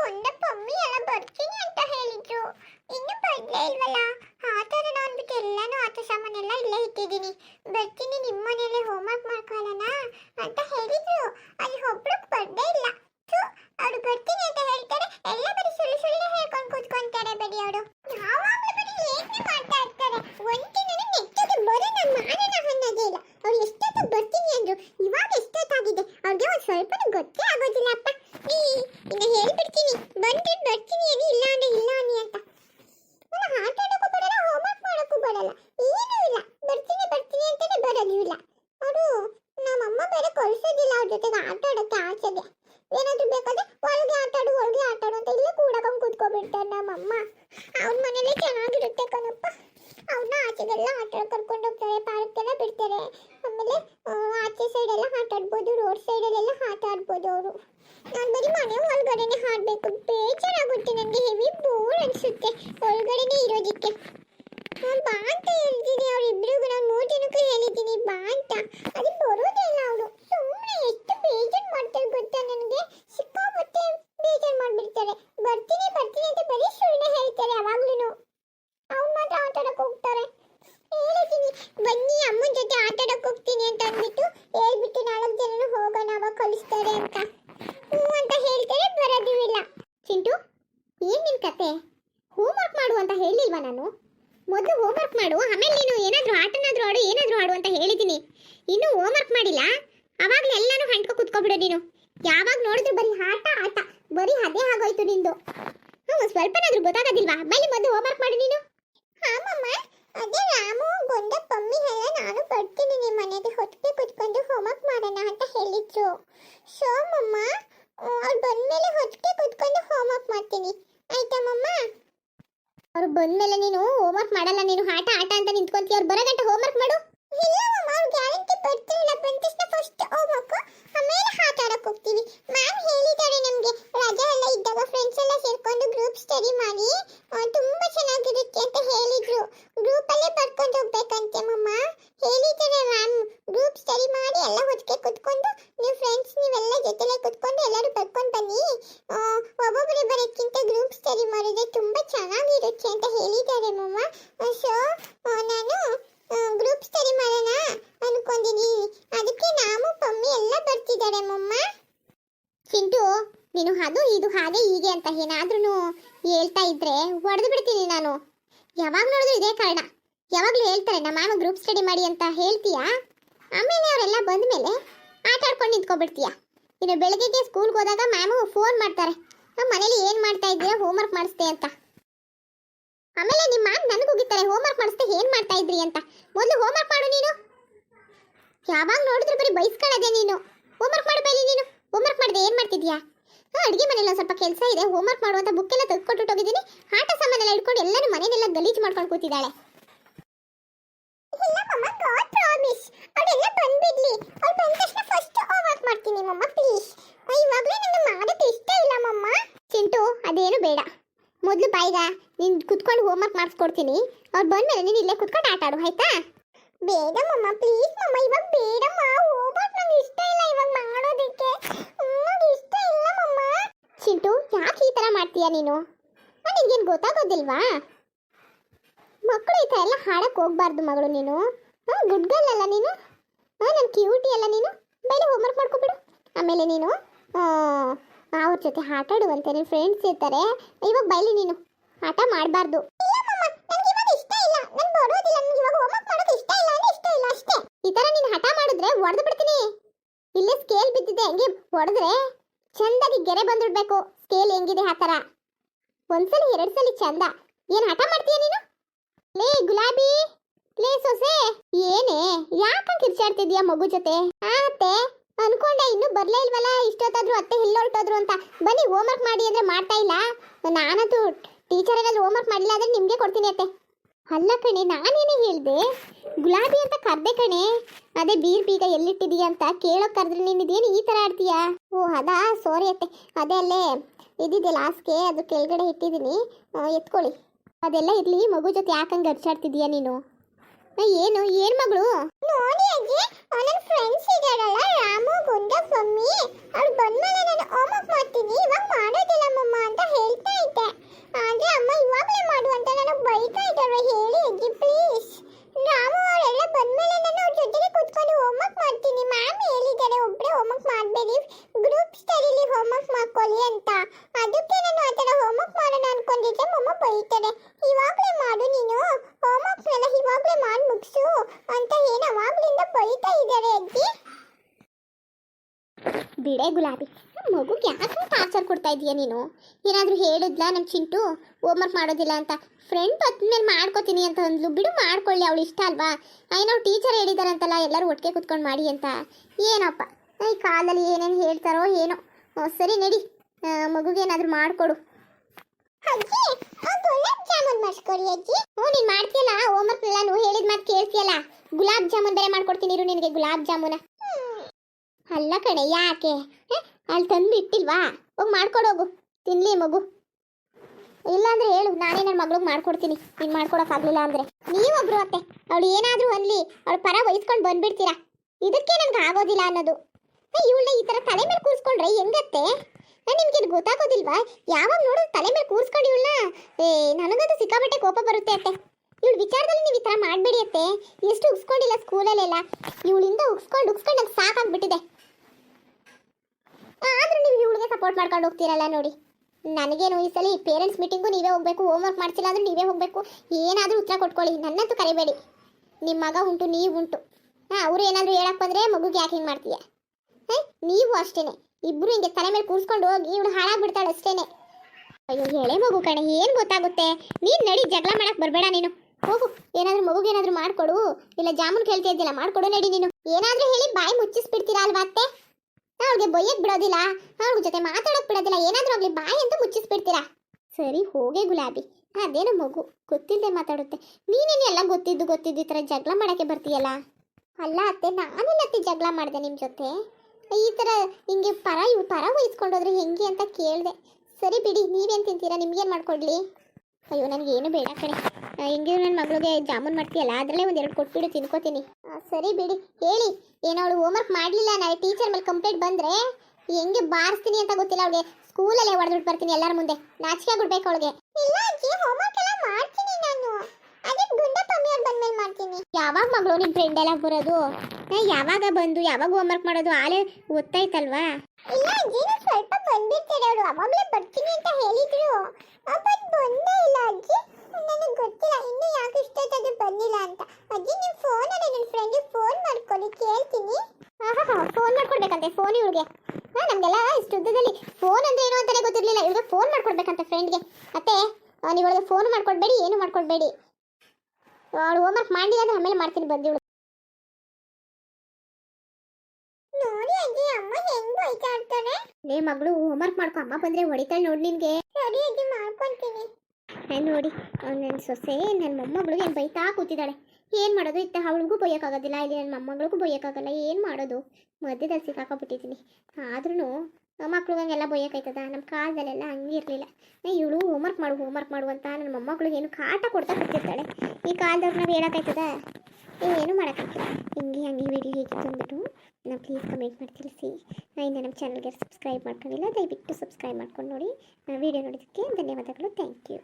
Gundappa mummy ಎಲ್ಲ ಬರ್ತೀನಿ ಅಂತ ಹೇಳಿದ್ರು. ಇನ್ನು ಬರ್ಲೇ ಇಲ್ವಲ್ಲ? ಆ ಥರ ಅಂದ್ಬಿಟ್ಟು ಎಲ್ಲಾನು ಆಟ ಸಾಮಾನೆಲ್ಲ ಇಲ್ಲೇ ಇಟ್ಟಿದ್ದೀನಿ. ಬರ್ತೀನಿ ನಿಮ್ಮ ಮನೇಲಿ ಹೋಮ್ವರ್ಕ್ ಮಾಡ್ಕೊಳ್ಳೋಣ ಅಂತ ಹೇಳಿದ್ರು. ಅಲ್ಲಿ ಒಬ್ರು ಬರ್ದೇ ಇಲ್ಲ. ಥು, ಅವ್ರು ಬರ್ತೀನಿ ಅಂತ ಹೇಳ್ತಾರೆ ಎಲ್ಲ ಬರೀ ಸುಳ್ಳು ಸುಳ್ಳು ಹೇಳ್ಕೊಂಡು ಕೂತ್ಕೊಂತಾರೆ ಬರೀ ಅವರು ಯಾವಾಗಲೂ ಬರೀ ಏನೇ ಮಾಡ್ತಾ ಇರ್ತಾರೆ ಒಂದಿನ ನೆಟ್ಟಗೆ ಬರೀ ನಮ್ಮ ಮಾನನ ಅನ್ನೋದೇ ಇಲ್ಲ ಅವ್ರು ಎಷ್ಟೊತ್ತು ಬರ್ತೀನಿ ಅಂದ್ರು ಇವಾಗ ಎಷ್ಟೊತ್ತಾಗಿದೆ ಅವ್ರಿಗೆ ಒಂದು ಸ್ವಲ್ಪ ಗೊತ್ತೇ ಆಗೋದಿಲ್ಲ ಅಪ್ಪ ಈ ಇನ್ನು ಹೇಳ್ಬಿಡ್ತೀನಿ ಬಂದ್ರೆ ಏನಿ ಇಲ್ಲ ಅಂದ್ರೆ ಇಲ್ಲ ಅನ್ನಿ ಅಂತ. ನಾನು ಆಟ ಆಡೋಕ್ಕೂ ಬರಲ್ಲ ಹೋಮ್ವರ್ಕ್ ಮಾಡೋಕ್ಕೂ ಬರಲ್ಲ. ಏನೂ ಇಲ್ಲ. ಬರ್ತೀನಿ ಬರ್ತೀನಿ ಅಂತಾನೆ ಬರೋದು ಇಲ್ಲ. ಅವರು ನಮ್ಮಮ್ಮ ಬೇರೆ ಕಳಿಸೋದಿಲ್ಲ ಅವ್ರ ಜೊತೆಗೆ ಆಟ ಆಡೋಕ್ಕೆ ಆಚೆಗೆ. ಏನಾದರೂ ಬೇಕಾದ್ರೆ ಒಳಗೆ ಆಟ ಆಡು ಒಳಗೆ ಆಟ ಆಡು ಅಂತ ಇಲ್ಲೇ ಕೂಡಕೊಂಡು ಕೂತ್ಕೊಬಿಡ್ತಾರೆ ನಮ್ಮಮ್ಮ. ಅವ್ರ ಮನೇಲಿ ಚೆನ್ನಾಗಿರುತ್ತೆ ಕಣಪ್ಪ. ಅವ್ರನ್ನ ಆಚೆಗೆಲ್ಲ ಆಟ ಆಡೋಕೆ ಕರ್ಕೊಂಡು ಹೋಗ್ತಾರೆ ಪಾರ್ಕ್ಗೆಲ್ಲ ಬಿಡ್ತಾರೆ. ಆಮೇಲೆ ಆಚೆ ಸೈಡೆಲ್ಲ ಆಟ ಆಡ್ಬೋದು ರೋಡ್ ಸೈಡಲ್ಲೆಲ್ಲ ಆಟ ಆಡ್ಬೋದು ಅವರು. ನಾನು ಬರೀ ಮನೆ ಒಳಗಡೆನೆ ಹಾಡಬೇಕು. ಬೇಜಾರಾಗುತ್ತೆ ನನಗೆ ಹೆವಿ ಬೋರ್ ಅನಿಸುತ್ತೆ. ಒಳಗಡೆನೆ ಇರೋದಕ್ಕೆ ನಾನು ಬಾ ಅಂತ ಹೇಳ್ತೀನಿ ಅವರಿಬ್ರಿಗೂ ನಾನು ಮೂರು ಜನಕ್ಕೂ ಹೇಳಿದ್ದೀನಿ ಬಾ ಅಂತ ಅದು ಬರೋದೇ ಇಲ್ಲ ಅವರು ಸುಮ್ಮನೆ ಎಷ್ಟು ಬೇಜಾರು ಮಾಡ್ತಾರೆ ಗೊತ್ತಾ ನನಗೆ ಸಿಕ್ಕಾಪಟ್ಟೆ ಬೇಜಾರು ಮಾಡಿಬಿಡ್ತಾರೆ ಬರ್ತೀನಿ ಬರ್ತೀನಿ ಅಂತ ಬರೀ ಸುಳ್ಳು ಹೇಳ್ತಾರೆ ಯಾವಾಗ್ಲೂ ಅವ್ನು ಮಾತ್ರ ಆಟ ಆಡಕ್ಕೆ ಹೋಗ್ತಾರೆ ಹೇಳಿದ್ದೀನಿ ಬನ್ನಿ ಅಮ್ಮನ ಜೊತೆ ಆಟ ಆಡಕ್ಕೆ ಹೋಗ್ತೀನಿ ಅಂತ ಅಂದ್ಬಿಟ್ಟು ಹೇಳ್ಬಿಟ್ಟು ನಾಲ್ಕು ಜನನು ಹೋಗೋಣ ಅವಾಗ ಕಳಿಸ್ತಾರೆ ಅಂತ ಹ್ಞೂ ಅಂತ ಹೇಳ್ತಾರೆ ಬರೋದು ಇಲ್ಲ ಚಿಂಟು ಏನ್ ನಿನ್ ಕತೆ ಹೋಮ್ವರ್ಕ್ ಮಾಡು ಅಂತ ಹೇಳಿಲ್ವಾ ನಾನು ಮೊದಲು ಹೋಮ್ವರ್ಕ್ ಮಾಡು ಆಮೇಲೆ ನೀನು ಏನಾದರೂ ಆಟನಾದ್ರೂ ಆಡು ಏನಾದರೂ ಆಡು ಅಂತ ಹೇಳಿದ್ದೀನಿ ಇನ್ನೂ ಹೋಮ್ವರ್ಕ್ ಮಾಡಿಲ್ಲ? ಅವಾಗಲೇ ಎಲ್ಲಾನು ಹಂಟ್ಕೊ ಕುತ್ಕೊಬಿಡು ನೀನು. ಯಾವಾಗ ನೋಡಿದ್ರು ಬರೀ ಆಟ ಆಟ. ಬರೀ ಅದೇ ಆಗೋಯ್ತು ನಿಂದು. ಹ್ಞೂ ಸ್ವಲ್ಪನಾದ್ರೂ ಗೊತ್ತಾಗೋದಿಲ್ವಾ? ಬಲ್ಲಿ ಮೊದಲು ಹೋಮ್ವರ್ಕ್ ಮಾಡಿ ನೀನು. ಹಾಮಮ್ಮ ಅದೇ ರಾಮು, ಗೊಂಡ, ಪಮ್ಮಿ ಎಲ್ಲ ನಾನು ಬರ್ತೀನಿ ನಿಮ್ಮ ಮನೆಗೆ ಹೊತ್ತಿಗೆ ಕುತ್ಕೊಂಡು ಹೋಮ್ವರ್ಕ್ ಮಾಡೋಣ ಅಂತ ಹೇಳಿದ್ರು ಸೊ ಮಮ್ಮ ಅವ್ರು ಬಂದ್ಮೇಲೆ ಹೊತ್ತಿಗೆ ಕುತ್ಕೊಂಡು ಹೋಮ್ವರ್ಕ್ ಮಾಡ್ತೀನಿ ಆಯ್ತಾ ಮಮ್ಮ ಅವ್ರು ಬಂದ್ಮೇಲೆ ನೀನು ಹೋಮ್ವರ್ಕ್ ಮಾಡಲ್ಲ ನೀನು ಆಟ ಆಟ ಅಂತ ನಿಂತ್ಕೊಂತೀಯ ಅವ್ರು ಬರೋ ಗಂಟೆ ಹೋಮ್ವರ್ಕ್ ಮಾಡು ಇಲ್ಲ ಮಮ್ಮ ಅವ್ರು ಗ್ಯಾರಂಟಿ ಬರ್ತಿರಲಿಲ್ಲ ಬಂದ ತಕ್ಷಣ ಫಸ್ಟ್ ಹೋಮ್ವರ್ಕ್ ಆಮೇಲೆ ಆಟ ಆಡಕ್ಕೆ ಹೋಗ್ತೀವಿ ಮ್ಯಾಮ್ ಹೇಳಿದ್ದಾರೆ ನಮಗೆ ರಜೆ ಎಲ್ಲ ಇದ್ದಾಗ ಫ್ರೆಂಡ್ಸ್ ಎಲ್ಲ ಸೇರ್ಕೊಂಡು ಗ್ರೂಪ್ ಸ್ಟಡಿ ಮಾಡಿ ಆ, ತುಂಬಾ ಚೆನ್ನಾಗಿರುತ್ತೆ ಅಂತ ಹೇಳಿದ್ರು ಗ್ರೂಪ್ ಅಲ್ಲೇ ಬರ್ಕೊಂಡು ಹೋಗ್ಬೇಕಂತೆ ಮಮ್ಮ ಹೇಳಿದ್ದಾರೆ ಮ್ಯಾಮ್ ಗ್ರೂಪ್ ಸ್ಟಡಿ ಮಾಡಿ ಎಲ್ಲ ಹೊತ್ತಿಗೆ ಕುತ್ಕೊಂಡು ನೀವು ಫ್ರೆಂಡ್ಸ್ ನೀವೆಲ್ಲ ಜೊತೆಲೆ ಕುತ್ಕೊಂಡು ಎಲ್ಲರೂ ಬರ್ಕೊಂಡು ಬನ್ನಿ ಆ, ಒಬ್ಬೊಬ್ಬರೇ ಬರೋಕ್ಕಿಂತ ಗ್ರೂಪ್ ಸ್ಟಡಿ ಮಾಡಿದ್ರೆ ತುಂಬಾ ಚೆನ್ನಾಗಿರುತ್ತೆ ಅಂತ ಹೇಳಿದ್ದಾರೆ ಮಮ್ಮ ಸೊ ನಾನು ಗ್ರೂಪ್ ಸ್ಟಡಿ ಮಾಡೋಣ ಅನ್ಕೊಂಡಿನಿ ಅದಕ್ಕೆ ನಾವು ಪಮ್ಮಿ ಎಲ್ಲ ಬರ್ತಿದ್ದಾರೆ ಮಮ್ಮ ಚಿಂಟು ನೀನು ಅದು, ಇದು, ಹಾಗೆ, ಹೀಗೆ ಅಂತ ಏನಾದ್ರೂ ಹೇಳ್ತಾ ಇದ್ರೆ ಹೊಡೆದು ಬಿಡ್ತೀನಿ ನಾನು. ಯಾವಾಗ ನೋಡಿದ್ರು ಇದೇ ಕಾರಣ. ಯಾವಾಗಲೂ ಹೇಳ್ತಾರೆ, ನಮ್ಮ ಮ್ಯಾಮ್ ಗ್ರೂಪ್ ಸ್ಟಡಿ ಮಾಡಿ ಅಂತ ಹೇಳ್ತೀಯಾ? ಆಮೇಲೆ ಅವರೆಲ್ಲ ಬಂದ ಮೇಲೆ ಆಟ ಆಡ್ಕೊಂಡು ನಿಂತ್ಕೊಬಿಡ್ತೀಯ? ಇನ್ನು ಬೆಳಗ್ಗೆಗೆ ಸ್ಕೂಲ್ಗೆ ಹೋದಾಗ ಮ್ಯಾಮು ಫೋನ್ ಮಾಡ್ತಾರೆ. ನಮ್ಮ ಮನೇಲಿ ಏನು ಮಾಡ್ತಾ ಇದ್ದೀರಾ ಹೋಮ್ವರ್ಕ್ ಮಾಡಿಸ್ತೆ ಅಂತ. ಆಮೇಲೆ ನಿಮ್ಮ ಮ್ಯಾಮ್ ನನಗೆ ಹೋಮ್ ಹೋಮ್ವರ್ಕ್ ಮಾಡಿಸ್ದೆ ಏನು ಮಾಡ್ತಾ ಇದ್ರಿ ಅಂತ. ಮೊದಲು ಹೋಮ್ವರ್ಕ್ ಮಾಡು ನೀನು. ಯಾವಾಗ ನೋಡಿದ್ರು ಬರೀ ಬೈಸ್ಕೊಳ್ಳೋದೆ ನೀನು. ಹೋಮ್ವರ್ಕ್ ವರ್ಕ್ ಬೈಲಿ ನೀನು. ಹೋಮ್ವರ್ಕ್ ಮಾಡಿದೆ ಏನು ಮಾಡ್ತಿದ್ಯಾ ಅಡುಗೆ ಮನೆಯಲ್ಲಿ ಸ್ವಲ್ಪ ಕೆಲಸ ಇದೆ ಹೋಮ್ವರ್ಕ್ ಮಾಡುವಂತ ಬುಕ್ ಎಲ್ಲ ತೆಗೆದುಕೊಟ್ಟು ಹೋಗಿದ್ದೀನಿ. ಆಟ ಸಾಮಾನೆಲ್ಲ ಇಟ್ಕೊಂಡು ಎಲ್ಲರೂ ಮನೆಯೆಲ್ಲ ಗಲೀಜು ಮಾಡ್ಕೊಂಡು ಕೂತಿದ್ದಾಳೆ. ಚಿಂಟು, ಅದೇನು ಬೇಡ. ಮೊದಲು ಬಾಯಿಗ ನೀನು ಕುತ್ಕೊಂಡು ಹೋಮ್ವರ್ಕ್ ಮಾಡಿಸ್ಕೊಡ್ತೀನಿ. ಅವ್ರು ಬಂದ್ಮೇಲೆ ನೀನು ಇಲ್ಲೇ ಕುತ್ಕೊಂಡು ಆಟ ಆಡು, ಆಯ್ತಾ? ಬೇಡ ಮಮ್ಮ ಪ್ಲೀಸ್ ಮಮ್ಮ, ಇವಾಗ ಬೇಡಮ್ಮ. ಹೋಮ್ವರ್ಕ್ ನಂಗೆ ಇಷ್ಟ ಇಲ್ಲ ಇವಾಗ ಮಾಡೋದಕ್ಕೆ ನಂಗೆ ಇಷ್ಟ ಇಲ್ಲ ಮಮ್ಮ ಚಿಂಟು, ಯಾಕೆ ಈ ಥರ ಮಾಡ್ತೀಯಾ ನೀನು? ನಿನಗೇನು ಗೊತ್ತಾಗೋದಿಲ್ವಾ? ಮಕ್ಕಳು ಈ ಥರ ಎಲ್ಲ ಹಾಡಕ್ಕೆ ಹೋಗ್ಬಾರ್ದು ಮಗಳು ನೀನು. ಹಾಂ ಗುಡ್ ಗರ್ಲ್ ಅಲ್ಲ ನೀನು. ಹಾಂ ನನ್ನ ಕ್ಯೂಟಿ ಅಲ್ಲ ನೀನು. ಬೇರೆ ಹೋಮ್ವರ್ಕ್ ಮಾಡ್ಕೊಬಿಡು ಆಮೇಲೆ ನೀನು ಅವ್ರ ಜೊತೆ ಆಟ ಆಡುವಂತೆ ನಿನ್ನ ಫ್ರೆಂಡ್ಸ್ ಇರ್ತಾರೆ. ಇವಾಗ ಬೈಲಿ ನೀನು. ಆಟ ಮಾಡಬಾರ್ದು. ಈ ಥರ ನೀನು ಹಠ ಮಾಡಿದ್ರೆ ಹೊಡೆದು ಬಿಡ್ತೀನಿ. ಇಲ್ಲೇ ಸ್ಕೇಲ್ ಬಿದ್ದಿದೆ. ಹಂಗೆ ಹೊಡೆದ್ರೆ ಚಂದಾಗಿ ಗೆರೆ ಬಂದ್ಬಿಡ್ಬೇಕು. ಸ್ಕೇಲ್ ಹೆಂಗಿದೆ ಆ ಥರ? ಒಂದ್ಸಲಿ, ಎರಡು ಸಲ ಚಂದ. ಏನು ಹಠ ಮಾಡ್ತೀಯ ನೀನು? ಲೇ, ಗುಲಾಬಿ! ಲೇ, ಸೊಸೆ! ಏನೇ? ಯಾಕೆ ಕಿರ್ಚಾಡ್ತಿದ್ಯಾ ಮಗು ಜೊತೆ? ಅತ್ತೆ, ಅನ್ಕೊಂಡೆ, ಇನ್ನೂ ಬರ್ಲೇ ಇಲ್ವಲ್ಲ? ಇಷ್ಟೊತ್ತಾದ್ರೂ ಅತ್ತೆ ಎಲ್ಲೊರ್ಟೋದ್ರು ಅಂತ. ಬನ್ನಿ ಹೋಮ್ವರ್ಕ್ ಮಾಡಿ ಅಂದ್ರೆ ಮಾಡ್ತಾ ಇಲ್ಲ. ನಾನಂತೂ ಟೀಚರ್ ಹೋಮ್ವರ್ಕ್ ಮಾಡಿಲ್ಲ ಅಂದ್ರೆ ನಿಮಗೆ ಕೊಡ್ತೀನಿ ಅತ್ತೆ. ಅಲ್ಲ ಕಣೆ, ನಾನೇನೇ ಹೇಳ್ದೆ? ಗುಲಾಬಿ ಅಂತ ಕರ್ದೆ ಕಣೆ. ಅದೇ ಬೀರ್ ಬೀಗ ಎಲ್ಲಿಟ್ಟಿದೀಯ ಅಂತ ಕೇಳೋ ಕರೆದ್ರೆ ನೀನು ಇದೇನು ಈ ಥರ ಆಡ್ತೀಯಾ? ಓ, ಅದಾ? ಸಾರಿ ಅತ್ತೆ. ಅದೇ ಅಲ್ಲೇ ಇದ್ದಿದ್ದೆ ಲಾಸ್ಟ್ಗೆ, ಅದು ಕೆಳಗಡೆ ಇಟ್ಟಿದ್ದೀನಿ. ಎತ್ಕೊಳ್ಳಿ. ಅದೆಲ್ಲ ಇರ್ಲಿ, ಮಗು ಜೊತೆ ಯಾಕಂಗೆ ಅರ್ಚಾಡ್ತಿದೀಯ ನೀನು? ಏನು? ಏನು ಮಗಳು? ನೋಡಿ ಅಜ್ಜಿ ನನ್ನ ಫ್ರೆಂಡ್ಸ್ ಇದ್ದಾರಲ್ಲ ರಾಮು ಮಾಡ್ಕೊಳ್ಳಿ ಅಂತ. ಅದಕ್ಕೆ ನಾನು ಆ ಥರ ಹೋಮ್ವರ್ಕ್ ಮಾಡೋಣ ಅನ್ಕೊಂಡಿದ್ದೆ. ಮಮ್ಮ ಬೈತಾರೆ. ಇವಾಗಲೇ ಮಾಡು ನೀನು. ಹೋಮ್ವರ್ಕ್ನೆಲ್ಲ ಇವಾಗಲೇ ಮಾಡಿ ಮುಗಿಸು ಅಂತ ಏನು ಅವಾಗ್ಲಿಂದ ಬೈತಾ ಇದ್ದಾರೆ ಅಜ್ಜಿ. ಬಿಡೆ ಗುಲಾಬಿ ಮಗುಗೆ ಯಾಕೆ ಟಾರ್ಚರ್ ಕೊಡ್ತಾ ಇದೀಯ ನೀನು? ಏನಾದರೂ ಹೇಳಿದ್ಲಾ ನಮ್ಮ ಚಿಂಟು? ಹೋಮ್ವರ್ಕ್ ಮಾಡೋದಿಲ್ಲ ಅಂತ. ಫ್ರೆಂಡ್ ಮೇಲೆ ಮಾಡ್ಕೋತೀನಿ ಅಂತ ಅಂದ್ಲು. ಬಿಡು, ಮಾಡ್ಕೊಳ್ಳಿ, ಅವಳು ಇಷ್ಟ ಅಲ್ವಾ? ಏನೋ ಟೀಚರ್ ಹೇಳಿದಾರಂತಲ್ಲ, ಎಲ್ಲರೂ ಒಟ್ಟಿಗೆ ಕುತ್ಕೊಂಡು ಮಾಡಿ ಅಂತ. ಏನಪ್ಪ? ಈ ಕಾಲದಲ್ಲಿ ಏನೇನು ಹೇಳ್ತಾರೋ ಏನೋ. ಸರಿ ನಡಿ. ಮಗುಗೆ ಏನಾದರೂ ಮಾಡಿಕೊಡು. ಅಜ್ಜಿ ಗುಲಾಬ್ ಜಾಮೂನ್ ಮಾಡಿಸ್ಕೊಡಿ ಅಜ್ಜಿ. ಹ್ಞೂ, ನೀನು ಮಾಡ್ತೀಯಲ್ಲ? ಹೋಮ್ವರ್ಕ್ ಎಲ್ಲ ನೀವು ಹೇಳಿದ ಮಾತು ಕೇಳ್ತೀಯಲ್ಲ? ಗುಲಾಬ್ ಜಾಮೂನ್ ಬೇರೆ ಮಾಡ್ಕೊಡ್ತೀನಿ ಇರು ನಿನಗೆ ಗುಲಾಬ್ ಜಾಮೂನ. ಅಲ್ಲ ಕಣೆ, ಯಾಕೆ? ಅಲ್ಲಿ ತಂದು ಇಟ್ಟಿಲ್ವಾ ಹೋಗಿ ಮಾಡ್ಕೊಡೋಗು ತಿನ್ಲಿ ಮಗು. ಇಲ್ಲಾಂದ್ರೆ ಹೇಳು, ನಾನೇ ನನ್ನ ಮಗಳಿಗೆ ಮಾಡ್ಕೊಡ್ತೀನಿ. ನೀನು ಮಾಡ್ಕೊಡೋಕ್ಕಾಗಲಿಲ್ಲ ಅಂದ್ರೆ. ನೀವೊಬ್ರು ಅತ್ತೆ. ಅವಳು ಏನಾದರೂ ಅನ್ಲಿ. ಅವಳ ಪರ ವಹಿಸ್ಕೊಂಡು ಬಂದ್ಬಿಡ್ತೀರಾ. ಇದಕ್ಕೆ ನನ್ಗೆ ಆಗೋದಿಲ್ಲ ಅನ್ನೋದು. ಇವಳನ್ನ ಈ ತರ ತಲೆ ಮೇಲೆ ಕೂರಿಸ್ಕೊಂಡ್ರೆ ಹೆಂಗತ್ತೆ? ನಿಮ್ಗೆ ಇದು ಗೊತ್ತಾಗೋದಿಲ್ವಾ? ಯಾವಾಗ ನೋಡಿದ್ರು ತಲೆ ಮೇಲೆ ಕೂರಿಸ್ಕೊಂಡು ಇವಳನ್ನ? ಏ, ನನಗಂತೂ ಸಿಕ್ಕಾಪಟ್ಟೆ ಕೋಪ ಬರುತ್ತೆ ಅತ್ತೆ. ಇವಳು ವಿಚಾರದಲ್ಲಿ ನೀವು ಈ ಥರ ಮಾಡಬೇಡಿ ಅತ್ತೆ. ಎಷ್ಟು ಉಗ್ಸ್ಕೊಂಡಿಲ್ಲ ಸ್ಕೂಲಲ್ಲೆಲ್ಲ. ಇವಳಿಂದ ಉಗ್ಸ್ಕೊಂಡು ಉಗ್ಸ್ಕೊಂಡು ನಂಗೆ ಸಾಕಾಗ್ಬಿಟ್ಟಿದೆ. ಆದ್ರೂ ನೀವು ಇವಳಿಗೆ ಸಪೋರ್ಟ್ ಮಾಡ್ಕೊಂಡು ಹೋಗ್ತೀರಲ್ಲ ನೋಡಿ. ನನಗೇನು ಈ ಸಲ ಪೇರೆಂಟ್ಸ್ ಮೀಟಿಂಗು ನೀವೇ ಹೋಗ್ಬೇಕು ಹೋಮ್ವರ್ಕ್ ಮಾಡ್ತಿಲ್ಲ ಅಂದ್ರೆ ನೀವೇ ಹೋಗ್ಬೇಕು. ಏನಾದರೂ ಉತ್ತರ ಕೊಟ್ಕೊಳ್ಳಿ. ನನ್ನಂತೂ ಕರಿಬೇಡಿ. ನಿಮ್ಮ ಮಗ ಉಂಟು ನೀವು ಉಂಟು ಹಾಂ, ಅವರು ಏನಾದರೂ ಹೇಳಕ್ ಬಂದ್ರೆ ಮಗುಗೆ ಯಾಕೆ ಹಿಂಗೆ ಮಾಡ್ತೀಯ? ನೀವು ಅಷ್ಟೇನೆ. ಇಬ್ರು ಹಿಂಗೆ ತಲೆ ಮೇಲೆ ಕೂರಿಸ್ಕೊಂಡು ಹೋಗಿ ಇವಳು ಹಾಳಾಗ್ಬಿಡ್ತಾಳೆ ಅಷ್ಟೇನೆ. ಅಯ್ಯೋ, ಎಳೆ ಮಗು ಕಣೆ, ಏನು ಗೊತ್ತಾಗುತ್ತೆ? ನೀನು ನಡಿ, ಜಗಳ ಮಾಡಕ್ ಬರಬೇಡ ನೀನು. ಹೋಗು, ಏನಾದ್ರೂ ಮಗುಗೆ ಏನಾದ್ರೂ ಮಾಡ್ಕೊಡು. ಇಲ್ಲ, ಜಾಮೂನ್ ಕೇಳ್ತಾ ಇದ್ದಿಲ್ಲ ಮಾಡ್ಕೊಡು, ನಡಿ ನೀನು. ಏನಾದ್ರೂ ಹೇಳಿ ಬಾಯಿ ಮುಚ್ಚಿಸ್ಬಿಡ್ತೀರಾ ಅಲ್ವಾ ಅತ್ತೆ? ಅವ್ಳಿಗೆ ಬೊಯ್ಯಕ್ ಬಿಡೋದಿಲ್ಲ. ಅವ್ಳ ಜೊತೆ ಮಾತಾಡಕ್ ಬಿಡೋದಿಲ್ಲ. ಏನಾದ್ರೂ ಆಗ್ಲಿ ಬಾಯಿ ಅಂತ ಮುಚ್ಚಿಸ್ಬಿಡ್ತೀರಾ? ಸರಿ, ಹೋಗೆ ಗುಲಾಬಿ. ಅದೇನು ಮಗು ಗೊತ್ತಿಲ್ಲದೆ ಮಾತಾಡುತ್ತೆ. ನೀನೇನು ಎಲ್ಲ ಗೊತ್ತಿದ್ದು ಗೊತ್ತಿದ್ದು ಈ ಥರ ಜಗಳ ಮಾಡಕ್ಕೆ ಬರ್ತೀಯಲ್ಲ? ಅಲ್ಲ ಅತ್ತೆ ನಾನೆಲ್ಲ ಅತ್ತೆ ಜಗಳ ಮಾಡಿದೆ ನಿಮ್ಮ ಜೊತೆ. ಈ ಥರ ಹಿಂಗೆ ಪರ ಇವು ಪರ ವಹಿಸ್ಕೊಂಡೋದ್ರೆ ಹೆಂಗೆ ಅಂತ ಕೇಳಿದೆ. ಸರಿ ಬಿಡಿ, ನೀವೇನು ತಿಂತೀರಾ? ನಿಮ್ಗೇನು ಮಾಡ್ಕೊಡ್ಲಿ? ಅಯ್ಯೋ ನನಗೇನು ಬೇಡ ಕಣೆ. ಹೆಂಗೆ ನನ್ನ ಮಗಳಿಗೆ ಜಾಮೂನ್ ಮಾಡ್ತೀಯಲ್ಲ, ಅದರಲ್ಲೇ ಒಂದೆರಡು ಕೊಟ್ಬಿಡು ತಿನ್ಕೋತೀನಿ. ಸರಿ ಬಿಡಿ. ಹೇಳಿ, ಏನೋ ಅವಳು ಹೋಮ್ವರ್ಕ್ ಮಾಡಲಿಲ್ಲ ನಾಳೆ ಟೀಚರ್ ಮೇಲೆ ಕಂಪ್ಲೇಂಟ್ ಬಂದರೆ ಹೆಂಗೆ ಬಾರಿಸ್ತೀನಿ ಅಂತ ಗೊತ್ತಿಲ್ಲ ಅವಳಿಗೆ? ಸ್ಕೂಲಲ್ಲೇ ಹೊಡೆದ್ಬಿಟ್ಟು ಬರ್ತೀನಿ ಎಲ್ಲರ ಮುಂದೆ. ನಾಚಿಕೆ ಆಗ್ಬಿಡ್ಬೇಕು ಅವಳಿಗೆ. ಇಲ್ಲ ಹೋಮ್ವರ್ಕ್ ಎಲ್ಲ ಮಾಡ್ತೀನಿ ನಾನು ಅದೇ ಗುಂಡಪ್ಪ ಅವ್ರು ಬಂದ್ಮೇಲೆ ಮಾಡ್ತೀನಿ ಯಾವಾಗ ಮಗಳು ನಿಮ್ಮ ಫ್ರೆಂಡ್ ಎಲ್ಲ ಬರೋದು? ಯಾವಾಗ ಬಂದು ಯಾವಾಗ ಹೋಮ್ವರ್ಕ್ ಮಾಡೋದು? ಆಲೇ ಗೊತ್ತಾಯ್ತಲ್ವಾ? ಇಲ್ಲ ಅಜ್ಜಿ ಸ್ವಲ್ಪ ಬಂದಿರ್ತಾರೆ ಅವರು. ಅವಾಗಲೇ ಬರ್ತೀನಿ ಅಂತ ಹೇಳಿದ್ರು. ಬಟ್ ಬಂದೇ ಇಲ್ಲ ಅಜ್ಜಿ. ನನಗೆ ಗೊತ್ತಿಲ್ಲ ಇನ್ನೂ ಯಾಕೆ ಇಷ್ಟೊತ್ತಾದ್ರೂ ಬಂದಿಲ್ಲ ಅಂತ. ಅಜ್ಜಿ ನೀವು ಫೋನಲ್ಲಿ ನನ್ನ ಫ್ರೆಂಡಿಗೆ ಫೋನ್ ಮಾಡ್ಕೊಳ್ಳಿ ಕೇಳ್ತೀನಿ. ಫೋನ್ ಮಾಡ್ಕೊಡ್ಬೇಕಂತೆ ಫೋನ್ ಇವ್ರಿಗೆ ಹಾಂ ನಮಗೆಲ್ಲ ಇಷ್ಟುದ್ದದಲ್ಲಿ ಫೋನ್ ಅಂದ್ರೆ ಏನು ಅಂತಾನೆ ಗೊತ್ತಿರಲಿಲ್ಲ. ಇವಳಿಗೆ ಫೋನ್ ಮಾಡ್ಕೊಡ್ಬೇಕಂತೆ ಫ್ರೆಂಡ್ಗೆ ಮತ್ತೆ ನೀವು ಇವಳಿಗೆ ಫೋನ್ ಮಾಡ್ಕೊಡ್ಬೇಡಿ ಏನು ಮಾಡ್ಕೊಡ್ಬೇಡಿ. ಅವಳು ಹೋಮ್ವರ್ಕ್ ಮಾಡಿ ಅಂದ್ರೆ ಆಮೇಲೆ ಮಾಡ್ತೀನಿ ಬಂದು ಇವಳು ನೋಡಿ ಅಜ್ಜಿ ಅಮ್ಮ ಹೆಂಗ್ ಬೈತಾಡ್ತಾರೆ ಲೇ ಮಗಳು ಹೋಮ್ವರ್ಕ್ ಮಾಡ್ಕೊ ಅಮ್ಮ ಬಂದ್ರೆ ಹೊಡಿತಾಳೆ ನೋಡಿ ನಿನ್ಗೆ. ಸರಿ ಅಜ್ಜಿ ಮಾಡ್ಕೊಂತೀನಿ. ನೋಡಿ ನನ್ನ ಸೊಸೆ ನನ್ನ ಮೊಮ್ಮಗಳಿಗೆ ಏನು ಬೈತಾ ಕೂತಿದ್ದಾಳೆ. ಏನು ಮಾಡೋದು? ಇತ್ತ ಅವಳಿಗೂ ಬೈಯೋಕ್ಕಾಗೋದಿಲ್ಲ ಇಲ್ಲಿ ನನ್ನ ಮೊಮ್ಮಗಳಿಗೂ ಬೈಯೋಕ್ಕಾಗಲ್ಲ. ಏನು ಮಾಡೋದು? ಮಧ್ಯದಲ್ಲಿ ಸಿಕ್ಕಾಕೊಬಿಟ್ಟಿದ್ದೀನಿ ಆದ್ರೂ ಮಕ್ಳಿಗಂಗೆಲ್ಲ ಬೈಯೋಕ್ಕಾಯ್ತದ ನಮ್ಮ ಕಾಲದಲ್ಲೆಲ್ಲ ಹಂಗೆ ಇರಲಿಲ್ಲ. ಇವಳು ಹೋಮ್ವರ್ಕ್ ಮಾಡು ಹೋಮ್ವರ್ಕ್ ಮಾಡು ಅಂತ ನನ್ನ ಮೊಮ್ಮಗಳು ಏನು ಕಾಟ ಕೊಡ್ತಾ ಕೂತಿರ್ತಾಳೆ. ಈ ಕಾಲದವ್ರು ನಾವು ಹೇಳೋಕ್ಕಾಯ್ತದ ಏನು ಮಾಡೋಕ್ಕಾಗ್ತಿಲ್ಲ ಹಿಂಗೆ, ಹಂಗೆ ವಿಡಿಯೋ ಹೇಗಿತ್ತು ಅಂದ್ಬಿಟ್ಟು ನಾನು ಪ್ಲೀಸ್ ಕಮೆಂಟ್ ಮಾಡಿ ತಿಳಿಸಿ. ಇನ್ನು ನಮ್ಮ ಚಾನಲ್ಗೆ ಸಬ್ಸ್ಕ್ರೈಬ್ ಮಾಡ್ಕೊಂಡಿಲ್ಲ, ದಯವಿಟ್ಟು ಸಬ್ಸ್ಕ್ರೈಬ್ ಮಾಡ್ಕೊಂಡು ನೋಡಿ. ವಿಡಿಯೋ ನೋಡಿದ್ದಕ್ಕೆ ಧನ್ಯವಾದಗಳು. Thank you